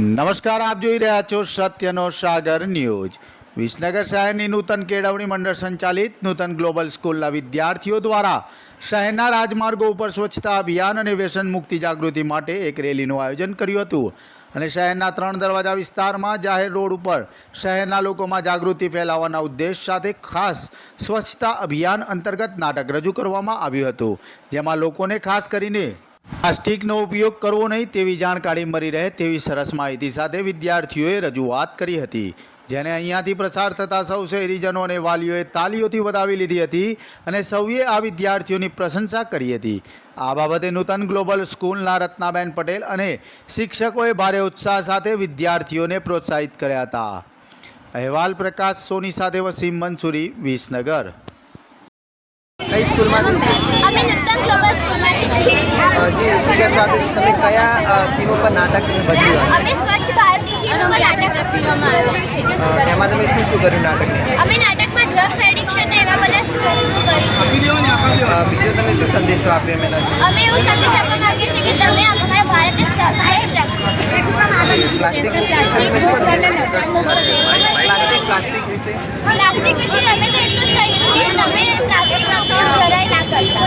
નમસ્કાર, આપ જોઈ રહ્યા છો સત્યનો સાગર ન્યૂઝ. વિસનગર શહેરની નૂતન કેળવણી મંડળ સંચાલિત નૂતન ગ્લોબલ સ્કૂલના વિદ્યાર્થીઓ દ્વારા શહેરના રાજમાર્ગો ઉપર સ્વચ્છતા અભિયાન અને વ્યસન મુક્તિ જાગૃતિ માટે એક રેલીનું આયોજન કર્યું હતું. અને શહેરના ત્રણ દરવાજા વિસ્તારમાં જાહેર રોડ ઉપર શહેરના લોકોમાં જાગૃતિ ફેલાવવાના ઉદ્દેશ સાથે ખાસ સ્વચ્છતા અભિયાન અંતર્ગત નાટક રજૂ કરવામાં આવ્યું હતું. જેમાં લોકોને ખાસ કરીને પ્લાસ્ટિકનો ઉપયોગ કરવો નહીં તેવી જાણકારી મળી રહે તેવી સરસ માહિતી સાથે વિદ્યાર્થીઓએ રજૂઆત કરી હતી. જેને અહીંયાથી પ્રસાર થતા સૌ શહેરીજનો અને વાલીઓએ તાલીઓથી વધાવી લીધી હતી અને સૌએ આ વિદ્યાર્થીઓની પ્રશંસા કરી હતી. આ બાબતે નૂતન ગ્લોબલ સ્કૂલના રત્નાબેન પટેલ અને શિક્ષકોએ ભારે ઉત્સાહ સાથે વિદ્યાર્થીઓને પ્રોત્સાહિત કર્યા હતા. અહેવાલ પ્રકાશ સોની સાથે વસીમ મંસૂરી, વિસનગર. કઈ સ્કૂલમાંથી? અમે નૂતન ગ્લોબલ સ્કૂલમાંથી છીએ. જી શું કહેશો આજે? તમે કયા થીમ ઉપર નાટક તમે ભજવ્યું અમે સ્વચ્છ ભારત થીમ ઉપર નાટક ફિલ્મમાં છે એમાં તમે શું શું કર્યું નાટક અમે નાટકમાં ડ્રગ્સ એડિક્શન ને એવા બધા વસ્તુ કરી છે. બીજો તમે શું સંદેશો આપ્યો મેં અમે એવું સંદેશ આપવા માંગીએ છીએ કે તમે અમારા ભારતને સ્વ- સ્વચ્છ રાખજો. પ્લાસ્ટિક પ્લાસ્ટિક પ્લાસ્ટિક વિશે? પ્લાસ્ટિક વિશે અમે તો એટલું જ કહીશું કે તમે પ્લાસ્ટિકનો ઉપયોગ જરાય ના કરતા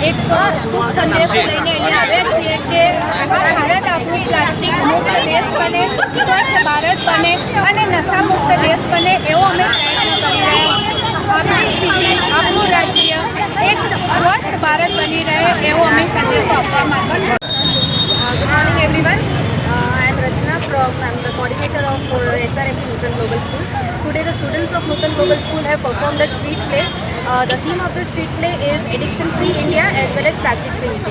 એક શુભ સંદેશ લઈને અહીંયા આવ્યા છીએ ભારત આપણું પ્લાસ્ટિક મુક્ત દેશ બને સ્વચ્છ ભારત બને અને નશા મુક્ત દેશ બને એવો અમે પ્રયત્ન કરી રહ્યા આપણી રાજ્ય એક સ્વસ્થ ભારત બની રહે એવો અમે સંદેશો આપવા morning everyone. Uh, I am Rachna from, I am the coordinator of uh, SRMP Nutan Global School. Today the students of Nutan Global School have performed a street play. Uh, the theme of this street play is addiction-free India as well as plastic-free India.